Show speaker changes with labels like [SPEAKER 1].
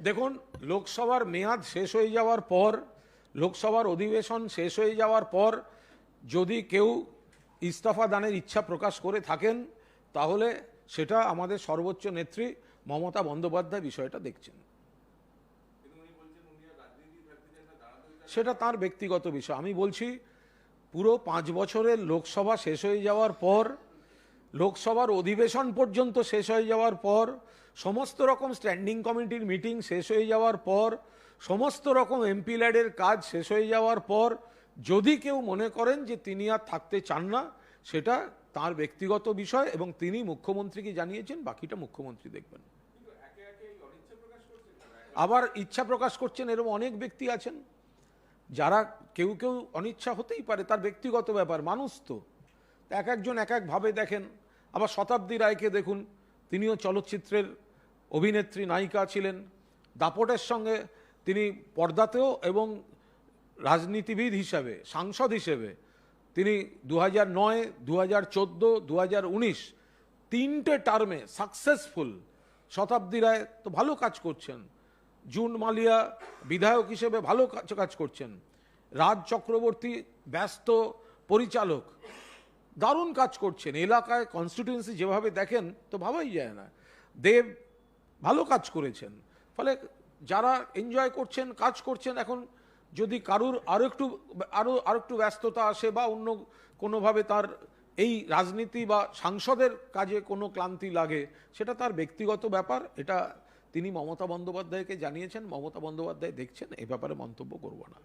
[SPEAKER 1] দেখুন, লোকসভার মেয়াদ শেষ হয়ে যাওয়ার পর, লোকসভার অধিবেশন শেষ হয়ে যাওয়ার পর, যদি কেউ ইস্তফা দানের ইচ্ছা প্রকাশ করে থাকেন, তাহলে সেটা আমাদের সর্বোচ্চ নেত্রী মমতা বন্দ্যোপাধ্যায় বিষয়টা দেখছেন। সেটা তার ব্যক্তিগত বিষয়। আমি বলছি, পুরো পাঁচ বছরের লোকসভা শেষ হয়ে যাওয়ার পর, লোকসভার অধিবেশন পর্যন্ত শেষ হয়ে যাওয়ার পর সমস্ত রকম স্ট্যান্ডিং কমিটির মিটিং শেষ হয়ে যাওয়ার পর, সমস্ত রকম এমপি ল্যাডের কাজ শেষ হয়ে যাওয়ার পর, যদি কেউ মনে করেন যে তিনি আর থাকতে চান না, সেটা তার ব্যক্তিগত বিষয় এবং তিনি মুখ্যমন্ত্রীকে জানিয়েছেন, বাকিটা মুখ্যমন্ত্রী দেখবেন। আবার ইচ্ছা প্রকাশ করছেন, এরকম অনেক ব্যক্তি আছেন, যারা কেউ কেউ অনিচ্ছা হতেই পারে, তার ব্যক্তিগত ব্যাপার, মানুষ তো। এক একজন এক একভাবে দেখেন। আবার শতাব্দী রায়কে দেখুন, তিনিও চলচ্চিত্রের অভিনেত্রী নায়িকা ছিলেন। দাপটের সঙ্গে তিনি পর্দাতেও এবং রাজনীতিবিদ হিসাবে, সাংসদ হিসেবে তিনি দু হাজার নয় দু হাজার চোদ্দ দু হাজার উনিশ তিনটে টার্মে সাকসেসফুল শতাব্দী রায় তো ভালো কাজ করছেন। জুন মালিয়া বিধায়ক হিসেবে ভালো কাজ করছেন। রাজ চক্রবর্তী ব্যস্ত পরিচালক, দারুণ কাজ করছেন। এলাকায় কনস্টিটিউয়েন্সি যেভাবে দেখেন তো ভাবাই যায় না। দেব ভালো কাজ করেছেন। ফলে যারা এনজয় করছেন, কাজ করছেন, এখন যদি কারুর আরও একটু আরও আরও একটু ব্যস্ততা আসে বা অন্য কোনোভাবে তার এই রাজনীতি বা সাংসদের কাজে কোনো ক্লান্তি লাগে, সেটা তার ব্যক্তিগত ব্যাপার। এটা তিনি মমতা বন্দ্যোপাধ্যায়কে জানিয়েছেন। মমতা বন্দ্যোপাধ্যায় দেখছেন, এ ব্যাপারে মন্তব্য করব না।